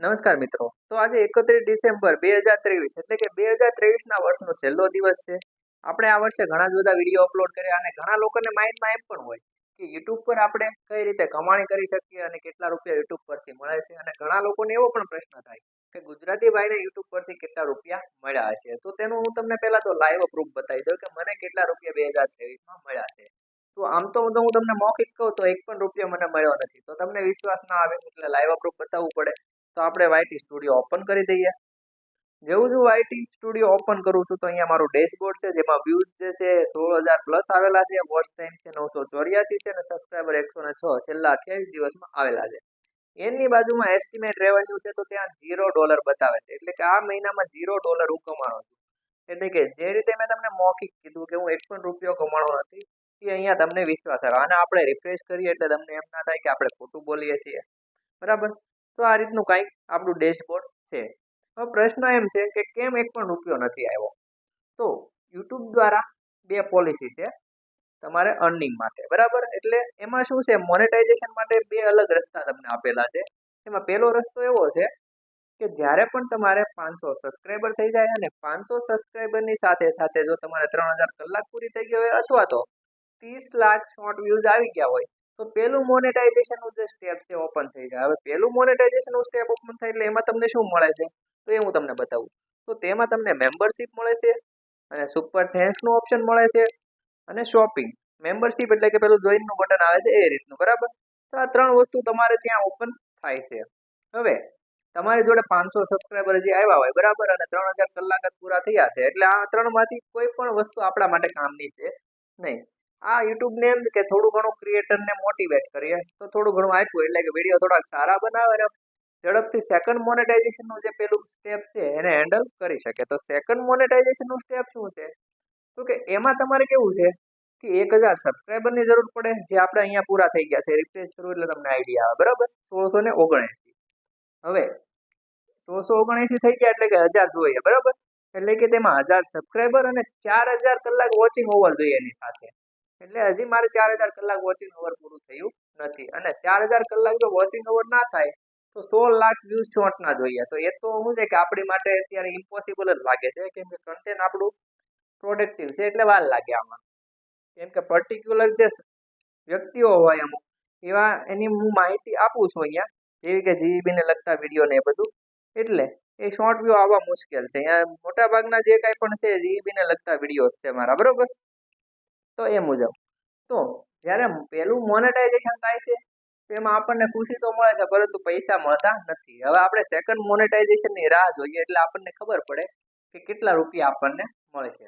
નમસ્કાર મિત્રો. તો આજે એકત્રીસ ડિસેમ્બર બે હજાર ત્રેવીસ, એટલે કે બે હજાર ત્રેવીસના વર્ષનો છેલ્લો દિવસ છે. આપણે આ વર્ષે ઘણા જ બધા વીડિયો અપલોડ કર્યા અને ઘણા લોકોને માઇન્ડમાં એમ પણ હોય કે યુટ્યુબ પર આપણે કઈ રીતે કમાણી કરી શકીએ અને કેટલા રૂપિયા યુટ્યુબ પરથી મળે છે અને ઘણા લોકોને એવો પણ પ્રશ્ન થાય કે ગુજરાતી ભાઈને યુટ્યુબ પરથી કેટલા રૂપિયા મળ્યા છે તો તેનું હું તમને પહેલા તો લાઈવ પ્રૂફ બતાવી દઉં કે મને કેટલા રૂપિયા બે હજાર ત્રેવીસમાં મળ્યા છે. તો આમ તો હું તમને મૌખિક કહું તો એક પણ રૂપિયો મને મળ્યો નથી. તો તમને વિશ્વાસ ના આવે એટલે લાઈવ પ્રૂફ બતાવવું પડે. તો આપણે વાયટી સ્ટુડિયો ઓપન કરી દઈએ. જેવું જેવું વાયટી સ્ટુડિયો ઓપન કરું છું તો અહીંયા મારું ડેશબોર્ડ છે, જેમાં વ્યૂઝ જે છે સોળ હજાર પ્લસ આવેલા છે વોચ ટાઈમ છે નવસો ચોર્યાસી છે અને સબસ્ક્રાઈબર એકસો ને છ છેલ્લા અઠ્યાવીસ દિવસમાં આવેલા છે. એની બાજુમાં એસ્ટિમેટ રેવન્યુ છે તો ત્યાં ઝીરો ડોલર બતાવે છે. એટલે કે આ મહિનામાં ઝીરો ડોલર હું કમાણો છું. એટલે કે જે રીતે મેં તમને મૌખિક કીધું કે હું એક પણ રૂપિયો કમાણો નથી, એ અહીંયા તમને વિશ્વાસ આવે. અને આપણે રિફ્રેશ કરીએ એટલે તમને એમ ના થાય કે આપણે ખોટું બોલીએ છીએ. બરાબર? તો આ રીતનું કાંઈક આપણું ડેશબોર્ડ છે. હવે પ્રશ્ન એમ છે કે કેમ એક પણ રૂપિયો નથી આવ્યો? તો યુટ્યુબ દ્વારા બે પોલિસી છે તમારે અર્નિંગ માટે, બરાબર? એટલે એમાં શું છે મોનેટાઇઝેશન માટે બે અલગ રસ્તા તમને આપેલા છે. એમાં પહેલો રસ્તો એવો છે કે જ્યારે પણ તમારે પાંચસો સબસ્ક્રાઈબર થઈ જાય અને પાંચસો સબસ્ક્રાઈબરની સાથે સાથે જો તમારે ત્રણ હજાર કલાક પૂરી થઈ ગઈ હોય અથવા તો ત્રીસ લાખ શોર્ટ વ્યૂઝ આવી ગયા હોય તો પેલું મોનેટાઇઝેશનનું જે સ્ટેપ છે ઓપન થઈ જાય. હવે પેલું મોનેટાઇઝેશનનું સ્ટેપ ઓપન થાય એટલે એમાં તમને શું મળે છે? તો એ હું તમને બતાવું. તો તેમાં તમને મેમ્બરશિપ મળે છે અને સુપર થેન્ક્સનું ઓપ્શન મળે છે અને શોપિંગ મેમ્બરશિપ એટલે કે પેલું જોઈનનું બટન આવે છે એ રીતનું, બરાબર? તો આ ત્રણ વસ્તુ તમારે ત્યાં ઓપન થાય છે. હવે, તમારી જોડે પાંચસો સબસ્ક્રાઈબર જે આવ્યા હોય, બરાબર? અને ત્રણ હજાર કલાક જ પૂરા થયા છે. એટલે આ ત્રણમાંથી કોઈ પણ વસ્તુ આપણા માટે કામની છે નહીં. આ યુટ્યુબને એમ કે થોડું ઘણું ક્રિએટરને મોટિવેટ કરીએ. તો થોડું ઘણું આપ્યું, એટલે કે વીડિયો થોડાક સારા બનાવે ને ઝડપથી સેકન્ડ મોનેટાઇઝેશનનું જે પેલું સ્ટેપ છે, એને હેન્ડલ કરી શકે. તો સેકન્ડ મોનેટાઇઝેશનનું સ્ટેપ શું છે? તો કે એમાં તમારે કેવું છે કે એક હજાર સબસ્ક્રાઈબરની જરૂર પડે, જે આપણે અહીંયા પૂરા થઈ ગયા છે રિફ્રેશ કરવું એટલે તમને આઈડિયા આવે. બરાબર? સોળસો ને ઓગણએંસી હવે, સોળસો ઓગણએંસી થઈ ગયા એટલે કે હજાર જોઈએ. બરાબર? એટલે કે તેમાં હજાર સબસ્ક્રાઈબર અને ચાર હજાર કલાક વોચિંગ ઓવર જોઈએ એની સાથે. એટલે હજી મારે ચાર હજાર કલાક વોચિંગ અવર પૂરું થયું નથી. અને ચાર હજાર કલાક જો વોચિંગ અવર ના થાય, તો સોળ લાખ વ્યૂઝ શોર્ટના જોઈએ. તો એ તો શું છે કે આપણી માટે અત્યારે ઇમ્પોસિબલ જ લાગે છે, કેમ કે કન્ટેન્ટ આપણું પ્રોડક્ટિવ છે એટલે વાર લાગે આમાં. કેમ કે પર્ટિક્યુલર જે વ્યક્તિઓ હોય અમુક, એવા એની હું માહિતી આપું છું અહીંયા, જેવી કે જીબીને લગતા વીડિયો ને એ બધું. એટલે એ શોર્ટ વ્યૂ આવવા મુશ્કેલ છે. અહીંયા મોટાભાગના જે કાંઈ પણ છે જીબીને લગતા વીડિયો છે મારા, બરોબર? તો એ મુજબ. તો જ્યારે પહેલું મોનેટાઇઝેશન થાય છે, તેમાં આપણને ખુશી તો મળે છે, પરંતુ પૈસા મળતા નથી. હવે આપણે સેકન્ડ મોનેટાઇઝેશનની રાહ જોઈએ, એટલે આપણને ખબર પડે કે કેટલા રૂપિયા આપણને મળે છે.